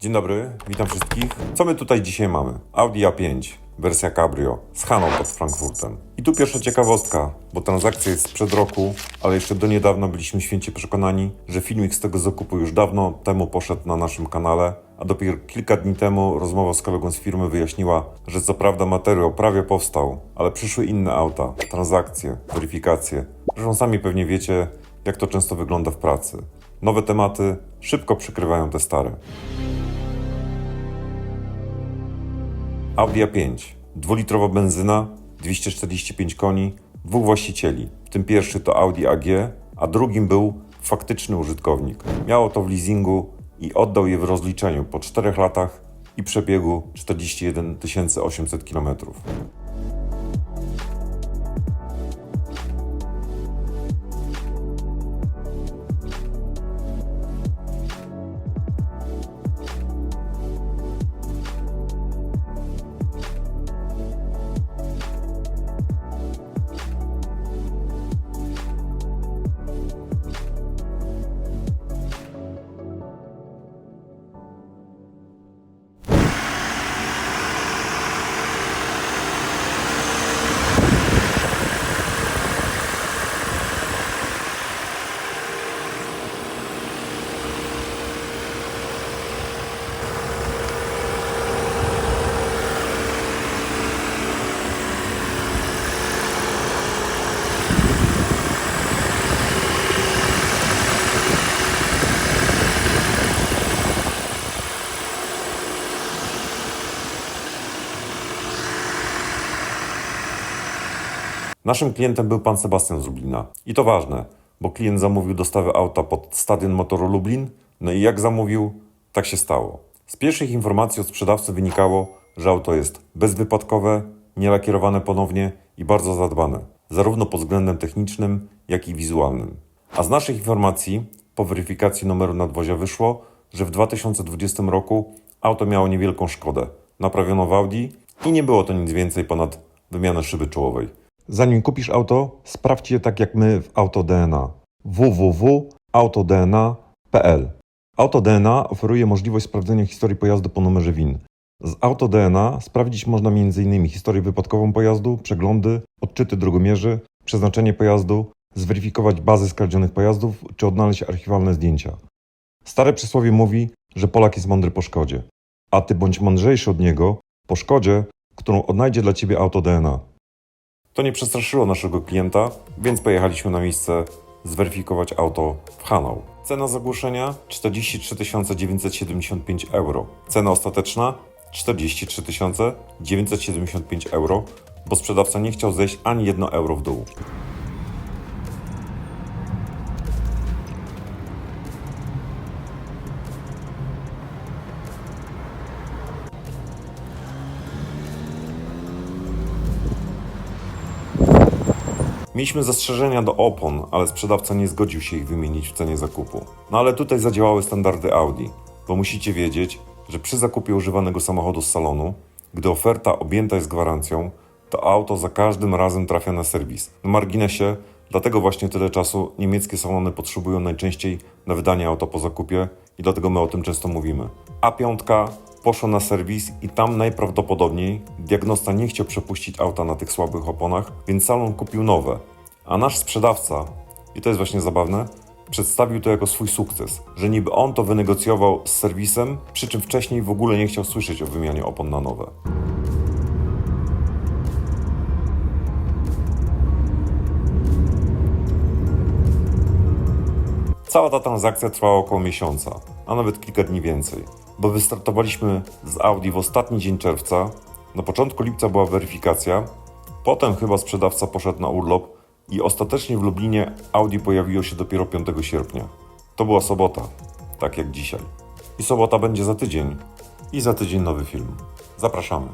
Dzień dobry, witam wszystkich. Co my tutaj dzisiaj mamy? Audi A5, wersja Cabrio, z Haną pod Frankfurtem. I tu pierwsza ciekawostka, bo transakcja jest sprzed roku, ale jeszcze do niedawna byliśmy święcie przekonani, że filmik z tego zakupu już dawno temu poszedł na naszym kanale, a dopiero kilka dni temu rozmowa z kolegą z firmy wyjaśniła, że co prawda materiał prawie powstał, ale przyszły inne auta, transakcje, weryfikacje. Zresztą sami pewnie wiecie, jak to często wygląda w pracy. Nowe tematy szybko przykrywają te stare. Audi A5. Dwulitrowa benzyna, 245 koni, dwóch właścicieli. W tym pierwszy to Audi AG, a drugim był faktyczny użytkownik. Miało to w leasingu i oddał je w rozliczeniu po 4 latach i przebiegu 41 800 km. Naszym klientem był pan Sebastian z Lublina. I to ważne, bo klient zamówił dostawę auta pod Stadion Motoru Lublin, no i jak zamówił, tak się stało. Z pierwszych informacji od sprzedawcy wynikało, że auto jest bezwypadkowe, nielakierowane ponownie i bardzo zadbane, zarówno pod względem technicznym, jak i wizualnym. A z naszych informacji, po weryfikacji numeru nadwozia wyszło, że w 2020 roku auto miało niewielką szkodę. Naprawiono w Audi i nie było to nic więcej ponad wymianę szyby czołowej. Zanim kupisz auto, sprawdź je tak jak my w AutoDNA. www.autodna.pl AutoDNA oferuje możliwość sprawdzenia historii pojazdu po numerze WIN. Z AutoDNA sprawdzić można m.in. historię wypadkową pojazdu, przeglądy, odczyty drogomierzy, przeznaczenie pojazdu, zweryfikować bazy skradzionych pojazdów czy odnaleźć archiwalne zdjęcia. Stare przysłowie mówi, że Polak jest mądry po szkodzie, a ty bądź mądrzejszy od niego po szkodzie, którą odnajdzie dla ciebie AutoDNA. To nie przestraszyło naszego klienta, więc pojechaliśmy na miejsce zweryfikować auto w Hanau. Cena zagłoszenia 43 975 euro. Cena ostateczna 43 975 euro, bo sprzedawca nie chciał zejść ani 1 euro w dół. Mieliśmy zastrzeżenia do opon, ale sprzedawca nie zgodził się ich wymienić w cenie zakupu. No ale tutaj zadziałały standardy Audi, bo musicie wiedzieć, że przy zakupie używanego samochodu z salonu, gdy oferta objęta jest gwarancją, to auto za każdym razem trafia na serwis. Na marginesie, dlatego właśnie tyle czasu niemieckie salony potrzebują najczęściej na wydanie auta po zakupie i dlatego my o tym często mówimy. A5 poszło na serwis i tam najprawdopodobniej diagnosta nie chciał przepuścić auta na tych słabych oponach, więc salon kupił nowe. A nasz sprzedawca, i to jest właśnie zabawne, przedstawił to jako swój sukces, że niby on to wynegocjował z serwisem, przy czym wcześniej w ogóle nie chciał słyszeć o wymianie opon na nowe. Cała ta transakcja trwała około miesiąca, a nawet kilka dni więcej, bo wystartowaliśmy z Audi w ostatni dzień czerwca, na początku lipca była weryfikacja, potem chyba sprzedawca poszedł na urlop i ostatecznie w Lublinie Audi pojawiło się dopiero 5 sierpnia. To była sobota, tak jak dzisiaj. I sobota będzie za tydzień. I za tydzień nowy film. Zapraszamy.